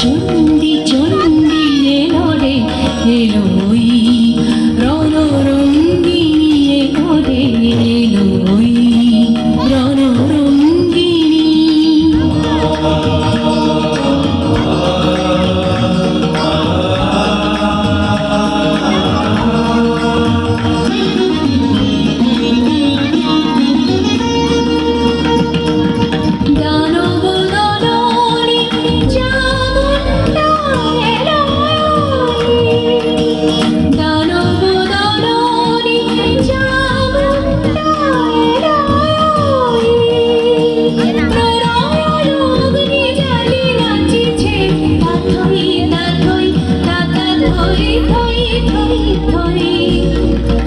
dreaming. থই থই থই থই